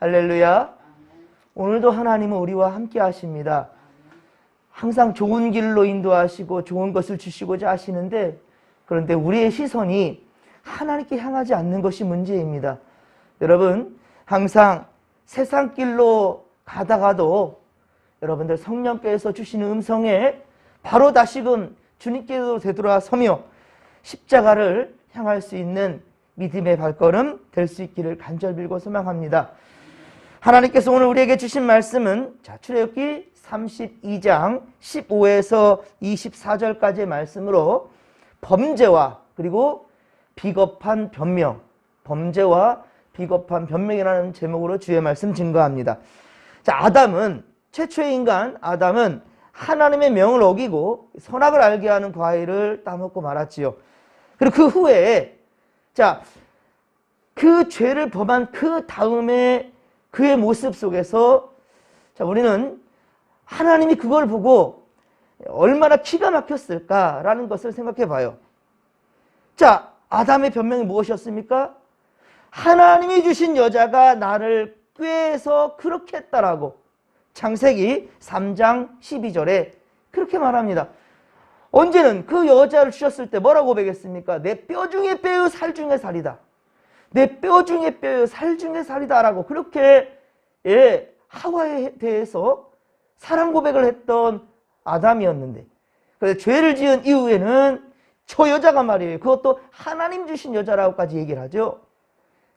할렐루야. 오늘도 하나님은 우리와 함께 하십니다. 항상 좋은 길로 인도하시고 좋은 것을 주시고자 하시는데 그런데 우리의 시선이 하나님께 향하지 않는 것이 문제입니다. 여러분, 항상 세상 길로 가다가도 여러분들 성령께서 주시는 음성에 바로 다시금 주님께로 되돌아서며 십자가를 향할 수 있는 믿음의 발걸음 될 수 있기를 간절 빌고 소망합니다. 하나님께서 오늘 우리에게 주신 말씀은 자, 출애굽기 32장 15에서 24절까지의 말씀으로 범죄와 그리고 비겁한 변명, 범죄와 비겁한 변명이라는 제목으로 주의 말씀 증거합니다. 자, 아담은 최초의 인간 아담은 하나님의 명을 어기고 선악을 알게 하는 과일을 따먹고 말았지요. 그리고 그 후에 자, 그 죄를 범한 그 다음에 그의 모습 속에서 자, 우리는 하나님이 그걸 보고 얼마나 기가 막혔을까라는 것을 생각해 봐요. 자, 아담의 변명이 무엇이었습니까? 하나님이 주신 여자가 나를 꾀해서 그렇게 했다라고 창세기 3장 12절에 그렇게 말합니다. 언제는 그 여자를 주셨을 때 뭐라고 고백했습니까? 내 뼈 중에 뼈요 살 중에 살이다. 내 뼈 중에 뼈요 살 중에 살이다라고 그렇게 예, 하와에 대해서 사랑 고백을 했던 아담이었는데 그래서 죄를 지은 이후에는 저 여자가 말이에요. 그것도 하나님 주신 여자라고까지 얘기를 하죠.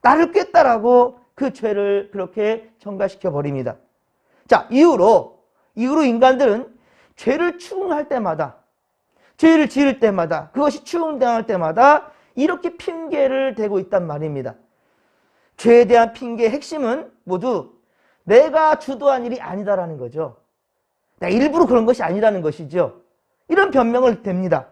나를 깼다라고 그 죄를 그렇게 전가시켜 버립니다. 자, 이후로 이후로 인간들은 죄를 추궁할 때마다 죄를 지을 때마다 그것이 추궁당할 때마다 이렇게 핑계를 대고 있단 말입니다. 죄에 대한 핑계의 핵심은 모두 내가 주도한 일이 아니다라는 거죠. 내가 일부러 그런 것이 아니라는 것이죠. 이런 변명을 댑니다.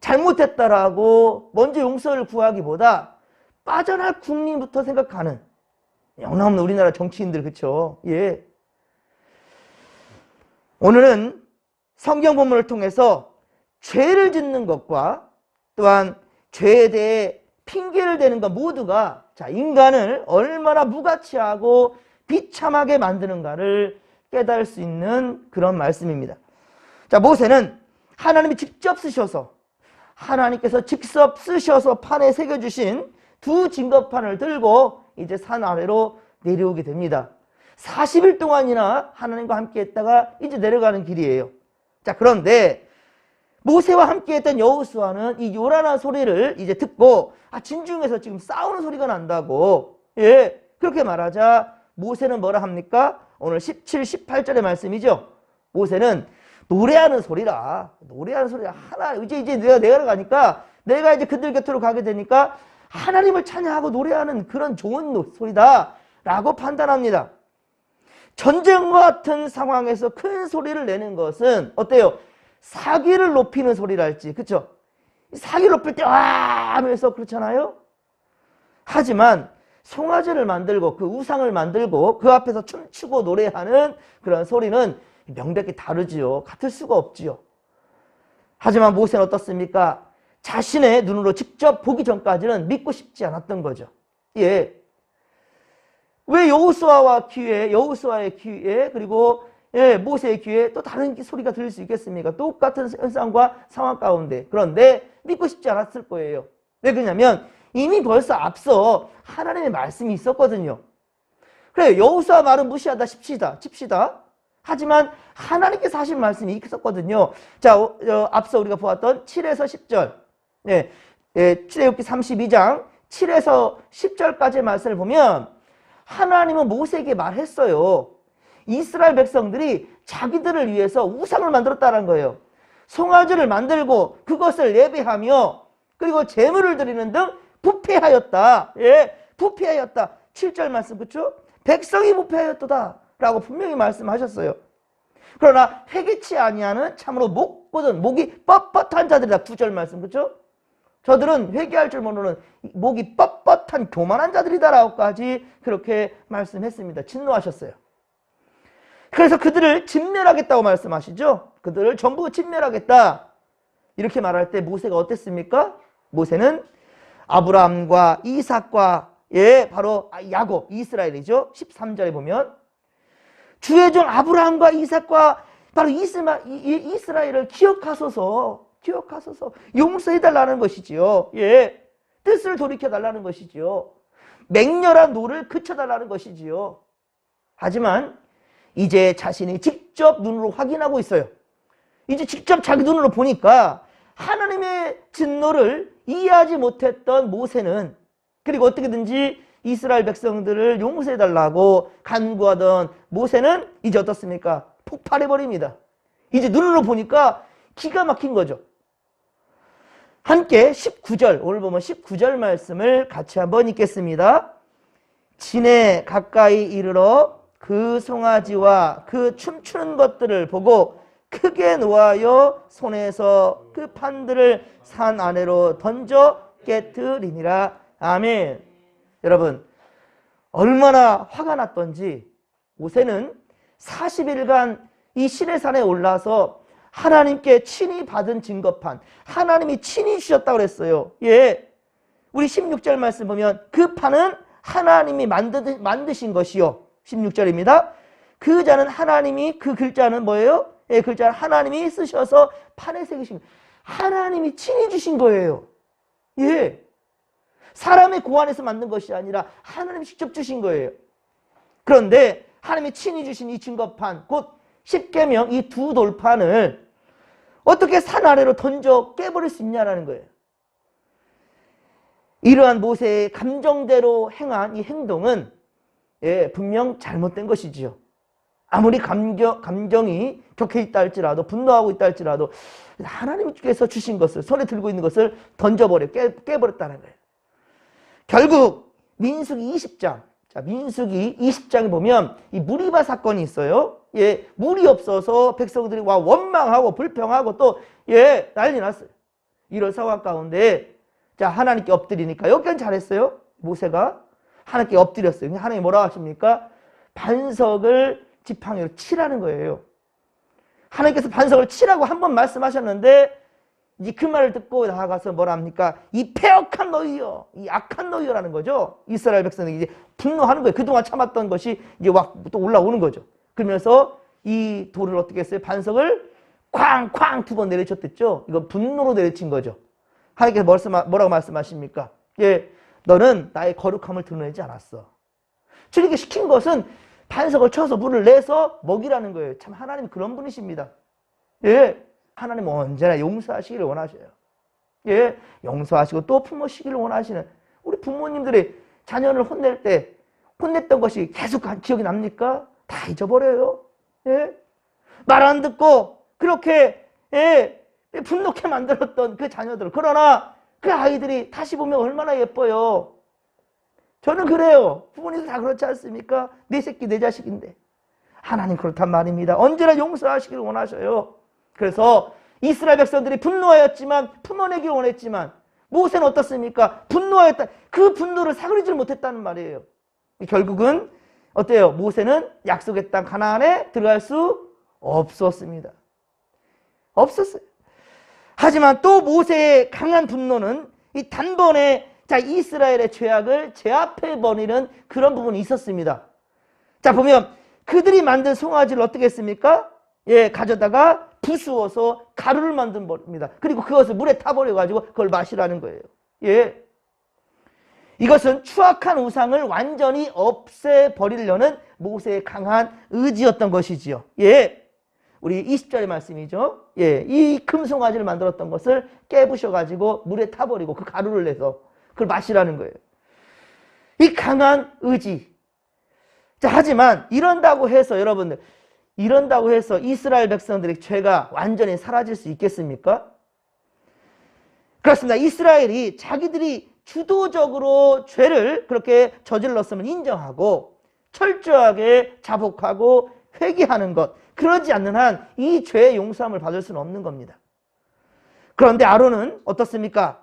잘못했다라고 먼저 용서를 구하기보다 빠져날 국민부터 생각하는 영남없는 우리나라 정치인들 그쵸? 예. 오늘은 성경 본문을 통해서 죄를 짓는 것과 또한 죄에 대해 핑계를 대는 것 모두가 자, 인간을 얼마나 무가치하고 비참하게 만드는가를 깨달을 수 있는 그런 말씀입니다. 자, 모세는 하나님이 직접 쓰셔서 하나님께서 직접 쓰셔서 판에 새겨주신 두 증거판을 들고 이제 산 아래로 내려오게 됩니다. 40일 동안이나 하나님과 함께 했다가 이제 내려가는 길이에요. 자, 그런데 모세와 함께 했던 여호수아는 이 요란한 소리를 이제 듣고 아, 진중에서 지금 싸우는 소리가 난다고. 예. 그렇게 말하자 모세는 뭐라 합니까? 오늘 17, 18절의 말씀이죠. 모세는 노래하는 소리라. 노래하는 소리라. 하나, 이제, 이제 내가 내려가니까 내가 이제 그들 곁으로 가게 되니까 하나님을 찬양하고 노래하는 그런 좋은 소리다. 라고 판단합니다. 전쟁과 같은 상황에서 큰 소리를 내는 것은 어때요? 사기를 높이는 소리랄지, 그쵸? 사기를 높일 때, 와! 하면서 그렇잖아요? 하지만 송아지를 만들고 그 우상을 만들고 그 앞에서 춤추고 노래하는 그런 소리는 명백히 다르지요. 같을 수가 없지요. 하지만 모세는 어떻습니까? 자신의 눈으로 직접 보기 전까지는 믿고 싶지 않았던 거죠. 예. 왜 여호수아와 귀에 여호수아의 귀에 그리고 예, 모세의 귀에 또 다른 소리가 들릴 수 있겠습니까? 똑같은 현상과 상황 가운데. 그런데 믿고 싶지 않았을 거예요. 왜 그러냐면 이미 벌써 앞서 하나님의 말씀이 있었거든요. 그래 여호수아 말은 무시하다 칩시다. 칩시다. 하지만 하나님께서 하신 말씀이 있었거든요. 자, 어, 어, 앞서 우리가 보았던 7에서 10절. 예, 예, 출애굽기 32장 7에서 10절까지의 말씀을 보면 하나님은 모세에게 말했어요. 이스라엘 백성들이 자기들을 위해서 우상을 만들었다는 거예요. 송아지를 만들고 그것을 예배하며 그리고 제물을 드리는 등 부패하였다. 예, 부패하였다. 7절 말씀 그렇죠? 백성이 부패하였도다. 라고 분명히 말씀하셨어요. 그러나 회개치 아니하는 참으로 목고든 목이 뻣뻣한 자들이다. 9절 말씀 그렇죠? 저들은 회개할 줄 모르는 목이 뻣뻣한 교만한 자들이다라고까지 그렇게 말씀했습니다. 진노하셨어요. 그래서 그들을 진멸하겠다고 말씀하시죠. 그들을 전부 진멸하겠다. 이렇게 말할 때 모세가 어땠습니까? 모세는 아브라함과 이삭과 예, 바로 아, 야곱, 이스라엘이죠. 13절에 보면 주의 종 아브라함과 이삭과 바로 이스마, 이- 이- 이스라엘을 기억하소서, 기억하소서 용서해달라는 것이지요. 예, 뜻을 돌이켜달라는 것이지요. 맹렬한 노를 그쳐달라는 것이지요. 하지만 이제 자신이 직접 눈으로 확인하고 있어요. 이제 직접 자기 눈으로 보니까 하나님의 진노를 이해하지 못했던 모세는 그리고 어떻게든지 이스라엘 백성들을 용서해달라고 간구하던 모세는 이제 어떻습니까? 폭발해버립니다. 이제 눈으로 보니까 기가 막힌 거죠. 함께 19절, 오늘 보면 19절 말씀을 같이 한번 읽겠습니다. 진에 가까이 이르러 그 송아지와 그 춤추는 것들을 보고 크게 놓아여 손에서 그 판들을 산 아래로 던져 깨뜨리니라. 아멘. 여러분, 얼마나 화가 났던지 모세는 40일간 이 시내산에 올라서 하나님께 친히 받은 증거판, 하나님이 친히 주셨다고 그랬어요. 예. 우리 16절 말씀 보면 그 판은 하나님이 만드, 만드신 것이요. 16절입니다. 그 자는 하나님이 그 글자는 뭐예요? 예, 글자는 하나님이 쓰셔서 판에 새기신. 하나님이 친히 주신 거예요. 예. 사람의 고안에서 만든 것이 아니라 하나님이 직접 주신 거예요. 그런데 하나님이 친히 주신 이 증거판, 곧 십계명 이 두 돌판을 어떻게 산 아래로 던져 깨버릴 수 있냐라는 거예요. 이러한 모세의 감정대로 행한 이 행동은 예, 분명 잘못된 것이지요. 아무리 감정, 감정이 격해 있다 할지라도 분노하고 있다 할지라도 하나님께서 주신 것을 손에 들고 있는 것을 던져버려 깨, 깨버렸다는 거예요. 결국 민수기 20장 자 민수기 20장에 보면 이 무리바 사건이 있어요. 예, 물이 없어서 백성들이 와 원망하고 불평하고 또 예, 난리 났어요. 이런 상황 가운데 자 하나님께 엎드리니까 여기까지 잘했어요. 모세가 하나님께 엎드렸어요. 하나님 뭐라 하십니까? 반석을 지팡이로 치라는 거예요. 하나님께서 반석을 치라고 한 번 말씀하셨는데 이제 그 말을 듣고 나아가서 뭐라 합니까? 이 폐역한 너희여, 이 악한 너희여라는 거죠. 이스라엘 백성들이 이제 분노하는 거예요. 그동안 참았던 것이 이제 막또 올라오는 거죠. 그러면서 이 돌을 어떻게 했어요? 반석을 쾅쾅 두 번 내리쳤댔죠. 이거 분노로 내리친 거죠. 하나님께서 뭐라고 말씀하십니까? 예, 너는 나의 거룩함을 드러내지 않았어. 주님께 시킨 것은 반석을 쳐서 물을 내서 먹이라는 거예요. 참 하나님 그런 분이십니다. 예. 하나님 언제나 용서하시기를 원하셔요. 예. 용서하시고 또 품으시기를 원하시는 우리 부모님들이 자녀를 혼낼 때 혼냈던 것이 계속 기억이 납니까? 다 잊어버려요. 예. 말 안 듣고 그렇게 예. 분노케 만들었던 그 자녀들. 그러나 그 아이들이 다시 보면 얼마나 예뻐요. 저는 그래요. 부모님도 다 그렇지 않습니까? 내 새끼, 내 자식인데. 하나님 그렇단 말입니다. 언제나 용서하시기를 원하셔요. 그래서 이스라엘 백성들이 분노하였지만 품어내기를 원했지만 모세는 어떻습니까? 분노하였다. 그 분노를 사그리질 못했다는 말이에요. 결국은 어때요? 모세는 약속의 땅 가나안에 들어갈 수 없었습니다. 없었어요. 하지만 또 모세의 강한 분노는 이 단번에 자 이스라엘의 죄악을 제압해 버리는 그런 부분이 있었습니다. 자 보면 그들이 만든 송아지를 어떻게 했습니까? 예, 가져다가 부수어서 가루를 만든 버립니다. 그리고 그것을 물에 타버려 가지고 그걸 마시라는 거예요. 예. 이것은 추악한 우상을 완전히 없애 버리려는 모세의 강한 의지였던 것이지요. 예. 우리 20절의 말씀이죠. 예. 이 금송아지를 만들었던 것을 깨부셔 가지고 물에 타버리고 그 가루를 내서 그걸 마시라는 거예요. 이 강한 의지. 자, 하지만 이런다고 해서 여러분들 이런다고 해서 이스라엘 백성들의 죄가 완전히 사라질 수 있겠습니까? 그렇습니다. 이스라엘이 자기들이 주도적으로 죄를 그렇게 저질렀음을 인정하고 철저하게 자복하고 회개하는 것 그러지 않는 한 이 죄의 용서함을 받을 수는 없는 겁니다. 그런데 아론은 어떻습니까?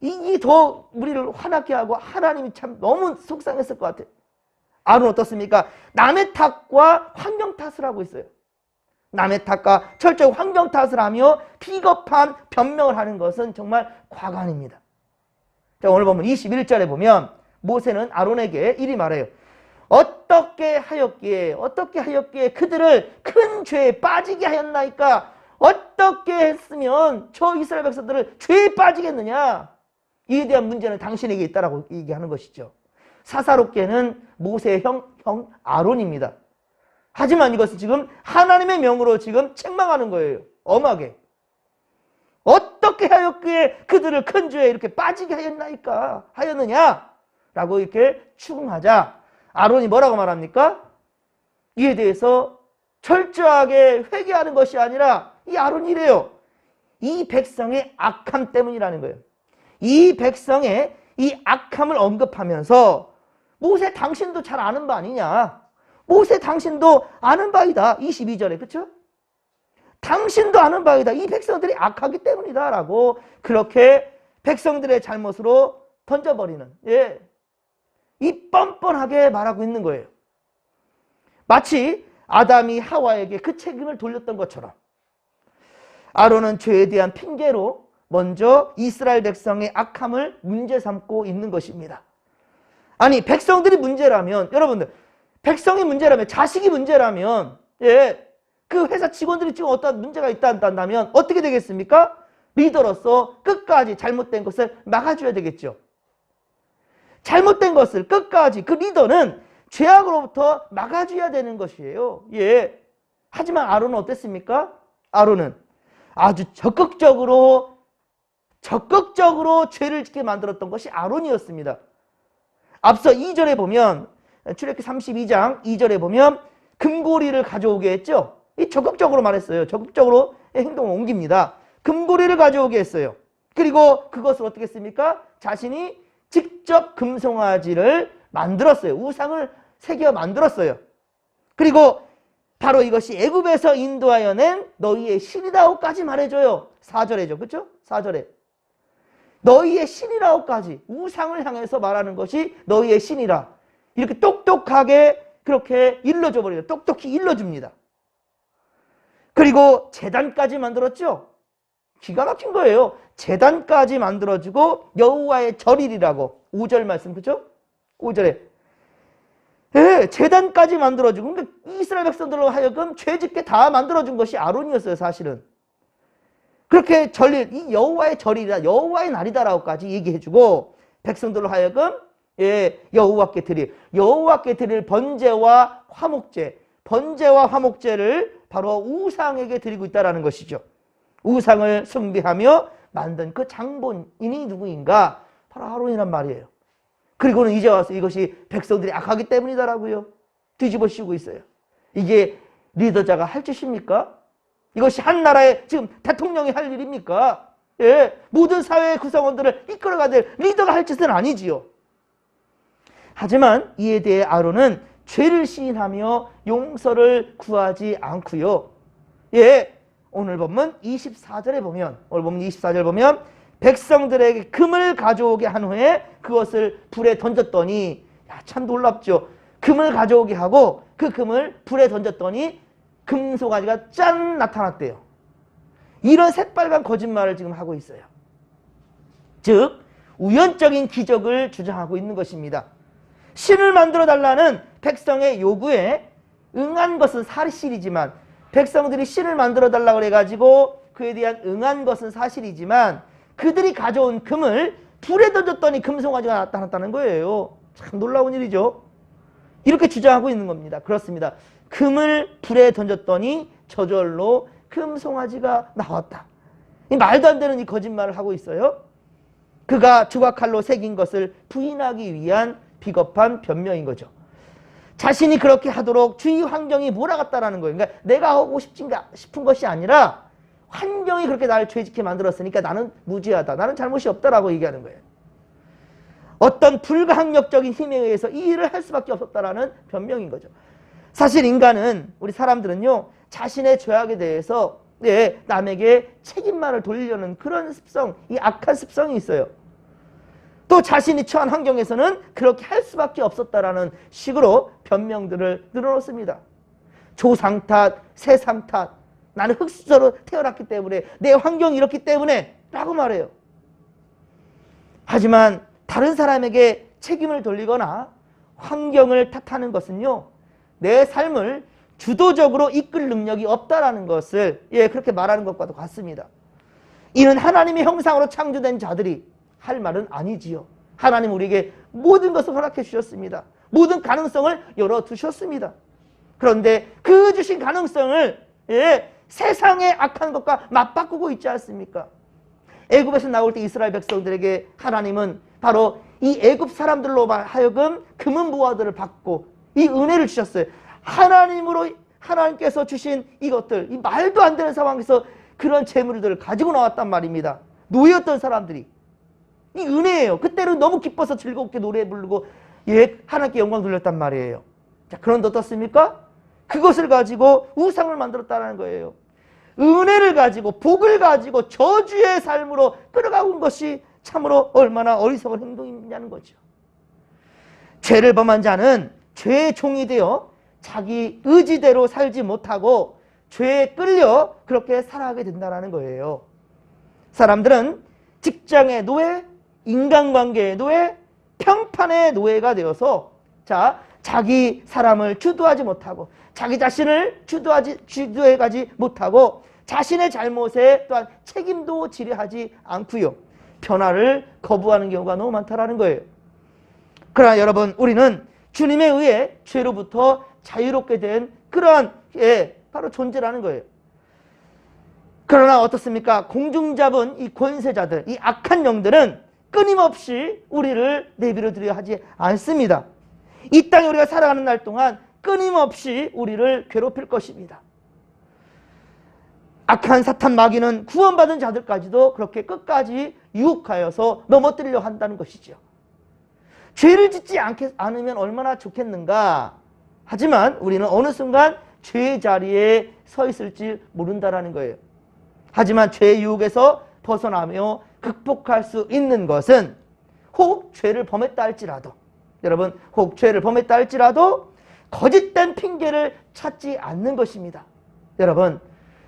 이게 더 우리를 화나게 하고 하나님이 참 너무 속상했을 것 같아요. 아론 어떻습니까? 남의 탓과 환경 탓을 하고 있어요. 남의 탓과 철저히 환경 탓을 하며 비겁한 변명을 하는 것은 정말 과관입니다. 자, 오늘 보면 21절에 보면 모세는 아론에게 이리 말해요. 어떻게 하였기에 어떻게 하였기에 그들을 큰 죄에 빠지게 하였나이까 어떻게 했으면 저 이스라엘 백성들을 죄에 빠지겠느냐 이에 대한 문제는 당신에게 있다라고 얘기하는 것이죠. 사사롭게는 모세의 형, 형 아론입니다. 하지만 이것은 지금 하나님의 명으로 지금 책망하는 거예요. 엄하게. 어떻게 하였기에 그들을 큰 죄에 이렇게 빠지게 하였나이까 하였느냐 라고 이렇게 추궁하자 아론이 뭐라고 말합니까? 이에 대해서 철저하게 회개하는 것이 아니라 이 아론이 이래요. 이 백성의 악함 때문이라는 거예요. 이 백성의 이 악함을 언급하면서 모세 당신도 잘 아는 바 아니냐. 모세 당신도 아는 바이다. 22절에 그쵸? 당신도 아는 바이다. 이 백성들이 악하기 때문이다. 라고 그렇게 백성들의 잘못으로 던져버리는 예. 이 뻔뻔하게 말하고 있는 거예요. 마치 아담이 하와에게 그 책임을 돌렸던 것처럼 아론은 죄에 대한 핑계로 먼저 이스라엘 백성의 악함을 문제 삼고 있는 것입니다. 아니 백성들이 문제라면 여러분들 백성이 문제라면 자식이 문제라면 예. 그 회사 직원들이 지금 어떤 문제가 있다 한다면 어떻게 되겠습니까? 리더로서 끝까지 잘못된 것을 막아줘야 되겠죠. 잘못된 것을 끝까지 그 리더는 죄악으로부터 막아줘야 되는 것이에요. 예. 하지만 아론은 어땠습니까? 아론은 아주 적극적으로 적극적으로 죄를 짓게 만들었던 것이 아론이었습니다. 앞서 2절에 보면 출애굽기 32장 2절에 보면 금고리를 가져오게 했죠. 이 적극적으로 말했어요. 적극적으로 행동을 옮깁니다. 금고리를 가져오게 했어요. 그리고 그것을 어떻게 했습니까? 자신이 직접 금송아지를 만들었어요. 우상을 새겨 만들었어요. 그리고 바로 이것이 애굽에서 인도하여 낸 너희의 신이라고까지 말해줘요. 4절에죠. 그렇죠? 4절에. 너희의 신이라고까지 우상을 향해서 말하는 것이 너희의 신이라. 이렇게 똑똑하게 그렇게 일러줘 버려요. 똑똑히 일러줍니다. 그리고 재단까지 만들었죠. 기가 막힌 거예요. 재단까지 만들어주고 여호와의 절일이라고 5절 말씀 그죠? 5절에 예, 재단까지 만들어주고 그러니까 이스라엘 백성들로 하여금 죄짓게 다 만들어준 것이 아론이었어요 사실은 그렇게 절일 이 여호와의 절일이다 여호와의 날이다라고까지 얘기해주고 백성들로 하여금 예, 여호와께 드릴 여호와께 드릴 번제와 화목제 번제와 화목제를 바로 우상에게 드리고 있다라는 것이죠. 우상을 숭배하며 만든 그 장본인이 누구인가? 바로 아론이란 말이에요. 그리고는 이제 와서 이것이 백성들이 악하기 때문이다라고요. 뒤집어 씌우고 있어요. 이게 리더자가 할 짓입니까? 이것이 한 나라의 지금 대통령이 할 일입니까? 예, 모든 사회의 구성원들을 이끌어가야 될 리더가 할 짓은 아니지요. 하지만 이에 대해 아론은 죄를 시인하며 용서를 구하지 않고요. 예, 오늘 본문 24절에 보면 오늘 본문 24절 보면 백성들에게 금을 가져오게 한 후에 그것을 불에 던졌더니 야, 참 놀랍죠. 금을 가져오게 하고 그 금을 불에 던졌더니 금소가지가 짠 나타났대요. 이런 새빨간 거짓말을 지금 하고 있어요. 즉 우연적인 기적을 주장하고 있는 것입니다. 신을 만들어 달라는 백성의 요구에 응한 것은 사실이지만 백성들이 신을 만들어 달라고 해가지고 그에 대한 응한 것은 사실이지만 그들이 가져온 금을 불에 던졌더니 금송아지가 나타났다는 거예요. 참 놀라운 일이죠. 이렇게 주장하고 있는 겁니다. 그렇습니다. 금을 불에 던졌더니 저절로 금송아지가 나왔다. 이 말도 안 되는 이 거짓말을 하고 있어요. 그가 조각칼로 새긴 것을 부인하기 위한 비겁한 변명인 거죠. 자신이 그렇게 하도록 주위 환경이 몰아갔다라는 거예요. 그러니까 내가 하고 싶진가 싶은 것이 아니라 환경이 그렇게 나를 죄짓게 만들었으니까 나는 무죄하다. 나는 잘못이 없다라고 얘기하는 거예요. 어떤 불가항력적인 힘에 의해서 이 일을 할 수밖에 없었다라는 변명인 거죠. 사실 인간은 우리 사람들은요 자신의 죄악에 대해서 네, 남에게 책임만을 돌리려는 그런 습성, 이 악한 습성이 있어요. 또 자신이 처한 환경에서는 그렇게 할 수밖에 없었다라는 식으로 변명들을 늘어놓습니다. 조상 탓, 세상 탓, 나는 흙수저로 태어났기 때문에 내 환경이 이렇기 때문에 라고 말해요. 하지만 다른 사람에게 책임을 돌리거나 환경을 탓하는 것은요. 내 삶을 주도적으로 이끌 능력이 없다라는 것을 예, 그렇게 말하는 것과도 같습니다. 이는 하나님의 형상으로 창조된 자들이 할 말은 아니지요. 하나님 우리에게 모든 것을 허락해 주셨습니다. 모든 가능성을 열어 두셨습니다. 그런데 그 주신 가능성을 예, 세상의 악한 것과 맞바꾸고 있지 않습니까? 애굽에서 나올 때 이스라엘 백성들에게 하나님은 바로 이 애굽 사람들로 하여금 금은 부화들을 받고 이 은혜를 주셨어요. 하나님으로 하나님께서 주신 이것들, 이 말도 안 되는 상황에서 그런 재물들을 가지고 나왔단 말입니다. 노예였던 사람들이 이 은혜예요. 그때는 너무 기뻐서 즐겁게 노래 부르고 예 하나님께 영광 돌렸단 말이에요. 자 그런데 어떻습니까? 그것을 가지고 우상을 만들었다는 거예요. 은혜를 가지고 복을 가지고 저주의 삶으로 끌어가고 온 것이 참으로 얼마나 어리석은 행동이냐는 거죠. 죄를 범한 자는 죄의 종이 되어 자기 의지대로 살지 못하고 죄에 끌려 그렇게 살아가게 된다는 거예요. 사람들은 직장의 노예, 인간관계의 노예, 평판의 노예가 되어서 자 자기 사람을 주도하지 못하고 자기 자신을 주도하지 주도해가지 못하고 자신의 잘못에 또한 책임도 지려하지 않고요. 변화를 거부하는 경우가 너무 많다라는 거예요. 그러나 여러분 우리는 주님에 의해 죄로부터 자유롭게 된 그러한 예, 바로 존재라는 거예요. 그러나 어떻습니까? 공중 잡은 이 권세자들, 이 악한 영들은 끊임없이 우리를 내버려 두려 하지 않습니다. 이 땅에 우리가 살아가는 날 동안 끊임없이 우리를 괴롭힐 것입니다. 악한 사탄 마귀는 구원받은 자들까지도 그렇게 끝까지 유혹하여서 넘어뜨리려 한다는 것이죠. 죄를 짓지 않겠, 않으면 얼마나 좋겠는가. 하지만 우리는 어느 순간 죄의 자리에 서 있을지 모른다라는 거예요. 하지만 죄의 유혹에서 벗어나며 극복할 수 있는 것은 혹 죄를 범했다 할지라도 여러분 혹 죄를 범했다 할지라도 거짓된 핑계를 찾지 않는 것입니다. 여러분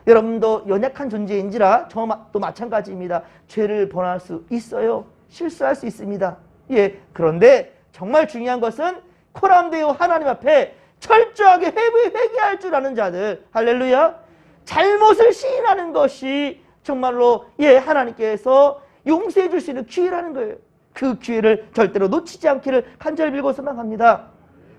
여러분도 연약한 존재인지라 저도 마찬가지입니다. 죄를 범할 수 있어요. 실수할 수 있습니다. 예. 그런데 정말 중요한 것은 코람데오 하나님 앞에 철저하게 회개, 회개할 줄 아는 자들. 할렐루야. 잘못을 시인하는 것이 정말로 예, 하나님께서 용서해 줄 수 있는 기회라는 거예요. 그 기회를 절대로 놓치지 않기를 간절히 빌고 소망합니다.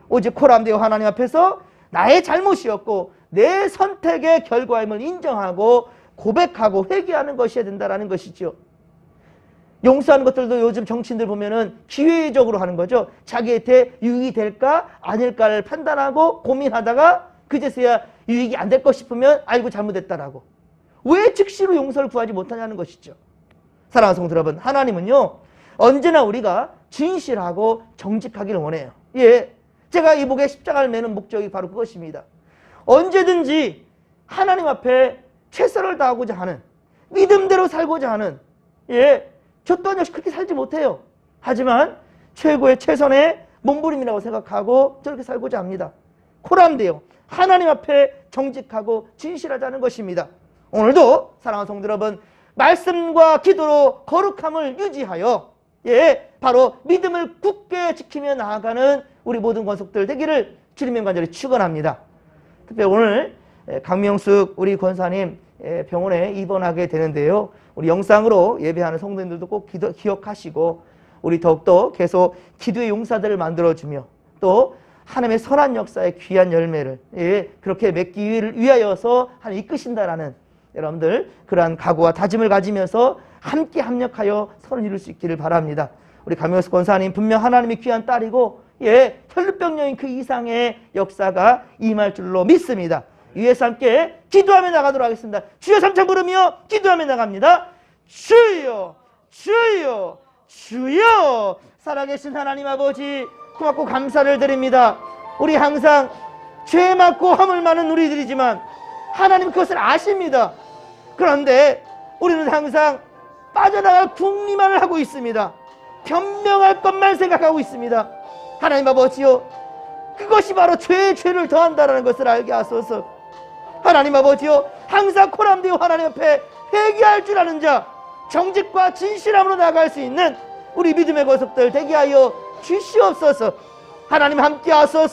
오직 코람데오 하나님 앞에서 나의 잘못이었고 내 선택의 결과임을 인정하고 고백하고 회개하는 것이어야 된다는 것이죠. 용서하는 것들도 요즘 정치인들 보면은 기회적으로 하는 거죠. 자기한테 유익이 될까 아닐까를 판단하고 고민하다가 그제서야 유익이 안 될 것 싶으면 아이고 잘못했다라고. 왜 즉시로 용서를 구하지 못하냐는 것이죠. 사랑하는 성도 여러분, 하나님은요 언제나 우리가 진실하고 정직하기를 원해요. 예, 제가 이 목에 십자가를 매는 목적이 바로 그것입니다. 언제든지 하나님 앞에 최선을 다하고자 하는 믿음대로 살고자 하는 예, 저 또한 역시 그렇게 살지 못해요. 하지만 최고의 최선의 몸부림이라고 생각하고 저렇게 살고자 합니다. 코람데요. 하나님 앞에 정직하고 진실하자는 것입니다. 오늘도 사랑하는 성도 여러분, 말씀과 기도로 거룩함을 유지하여 예, 바로 믿음을 굳게 지키며 나아가는 우리 모든 권속들 되기를 주님의 간절히 축원합니다. 특별히 오늘 강명숙 우리 권사님 병원에 입원하게 되는데요. 우리 영상으로 예배하는 성도님들도 꼭 기도, 기억하시고 우리 더욱더 계속 기도의 용사들을 만들어주며 또 하나님의 선한 역사의 귀한 열매를 예, 그렇게 맺기 위하여서 하나님 이끄신다라는 여러분들 그러한 각오와 다짐을 가지면서 함께 합력하여 선을 이룰 수 있기를 바랍니다. 우리 강명수 권사님 분명 하나님의 귀한 딸이고 예 혈루병 여인 그 이상의 역사가 임할 줄로 믿습니다. 위에서 함께 기도하며 나가도록 하겠습니다. 주여 삼창 부르며 기도하며 나갑니다. 주여 주여 주여 살아계신 하나님 아버지 고맙고 감사를 드립니다. 우리 항상 죄 많고 허물 많은 우리들이지만 하나님 그것을 아십니다. 그런데 우리는 항상 빠져나갈 궁리만을 하고 있습니다. 변명할 것만 생각하고 있습니다. 하나님 아버지요. 그것이 바로 죄의 죄를 더한다는 것을 알게 하소서. 하나님 아버지요. 항상 코람되어 하나님 앞에 회개할 줄 아는 자, 정직과 진실함으로 나갈 수 있는 우리 믿음의 거석들 되게 하여 주시옵소서. 하나님 함께 하소서.